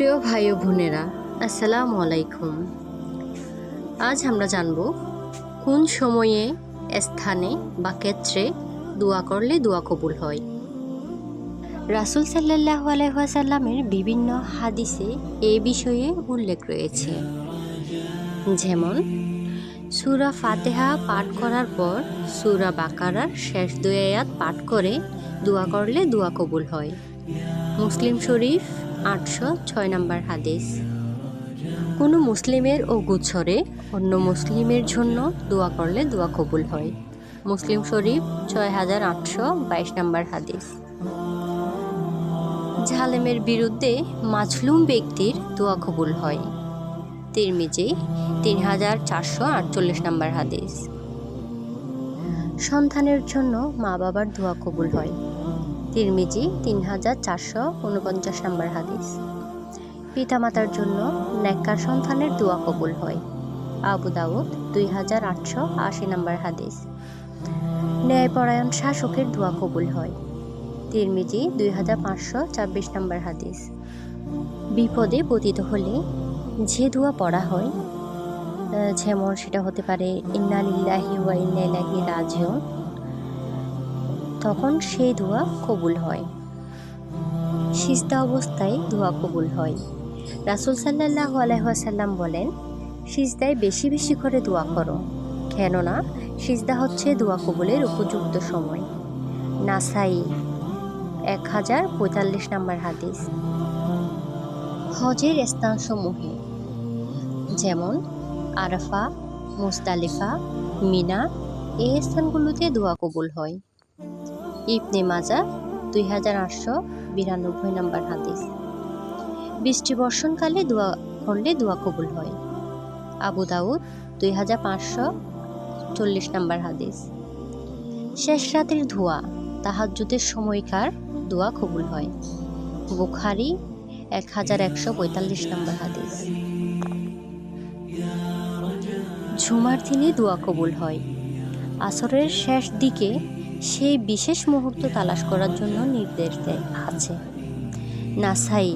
প্রিয় ভাই ও বোনেরা, আসসালামু আলাইকুম। আজ আমরা জানব কোন সময়ে, স্থানে বা ক্ষেত্রে দোয়া করলে দোয়া কবুল হয়। রাসুল সাল্লাহ আলহাসাল্লামের বিভিন্ন হাদিসে এ বিষয়ে উল্লেখ রয়েছে। যেমন, সুরা ফাতেহা পাঠ করার পর সুরা বাকারার শেষ দুই আয়াত পাঠ করে দোয়া করলে দোয়া কবুল হয়। মুসলিম শরীফ, আটশো ছয় নম্বর হাদিস। কোনো মুসলিমের ও গুচ্ছরে অন্য মুসলিমের জন্য দোয়া করলে দোয়া কবুল হয়। মুসলিম শরীফ, ছয় হাজার আটশো বাইশ নম্বর হাদিস। ঝালেমের বিরুদ্ধে মাজলুম ব্যক্তির দোয়া কবুল হয়। তিরমিজি, তিন হাজার চারশো আটচল্লিশ নম্বর হাদিস। সন্তানের জন্য মা বাবার দোয়া কবুল হয়। তিরমিজি তিন হাজার চারশো উনপঞ্চাশ নম্বর হাদিস। পিতামাতার জন্য নেককার সন্তানের দোয়া কবুল হয়। আবু দাউদ দুই হাজার আটশো আশি নম্বর হাদিস। ন্যায়পরায়ণ শাসকের দোয়া কবুল হয়। তিরমিজি দুই হাজার পাঁচশো ছাব্বিশ নম্বর হাদিস। বিপদে পতিত হলে যে দোয়া পড়া হয় যেমন সেটা হতে পারে ইন্নালিল্লাহি ওয়া ইন্না ইলাইহি রাজিউন। তখন সেই দোয়া কবুল হয়। সিজদা অবস্থায় দোয়া কবুল হয়। রাসুল সাল্লাহ আলহাসাল্লাম বলেন, সিজদায় বেশি বেশি করে দোয়া করো, কেননা সিজদা হচ্ছে দোয়া কবুলের উপযুক্ত সময়। নাসাই এক হাজার পঁয়তাল্লিশ নম্বর হাদিস। হজের স্থানসমূহে, যেমন আরাফা মুস্তালিফা মিনা এই স্থানগুলোতে দোয়া কবুল হয়। ইবনে মাজা দুই হাজার আটশো বিরানব্বই নম্বর হাদিস। বৃষ্টি বর্ষণকালে দোয়া করলে দোয়া কবুল হয়। আবু দাউদ, দুই হাজার পাঁচশো চল্লিশ নম্বর হাদিস। শেষ রাতের ধোয়া, তাহাজ্জুদের সময়কার দোয়া কবুল হয়। বুখারি, এক হাজার একশো পঁয়তাল্লিশ নম্বর হাদিস। ঝুমার দিনে দোয়া কবুল হয়। আসরের শেষ দিকে সেই বিশেষ মুহূর্ত তালাশ করার জন্য নির্দেশ দেয়, আছে। নাসাই,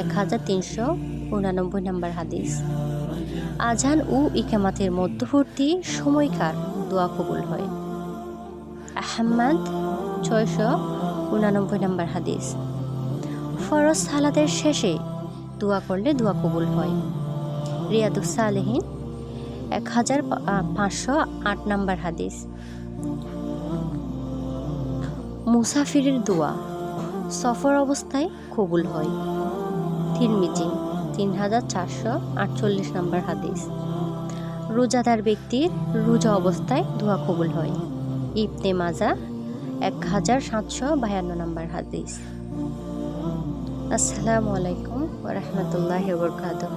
এক হাজার তিনশো উনানব্বই নম্বর হাদিস। আজান ও ইকামাতের মধ্যবর্তী সময়কার দোয়া কবুল হয়। আহম্মদ, ছয়শো উনানব্বই নম্বর হাদিস। ফরজ সালাদের শেষে দোয়া করলে দোয়া কবুল হয়। রিয়াদুস সালেহীন, এক হাজার পাঁচশো আট নম্বর হাদিস। মুসাফিরের দোয়া। সফর অবস্থায় কবুল হয়। তিরমিজি তিন হাজার চারশো আটচল্লিশ নম্বর হাদিস। রোজাদার ব্যক্তির রোজা অবস্থায় দোয়া কবুল হয়। ইবনে মাজা, এক হাজার সাতশো বায়ান্ন নম্বর হাদিস। আসসালামু আলাইকুম ওরহমতুল্লাহ বরকাতহ।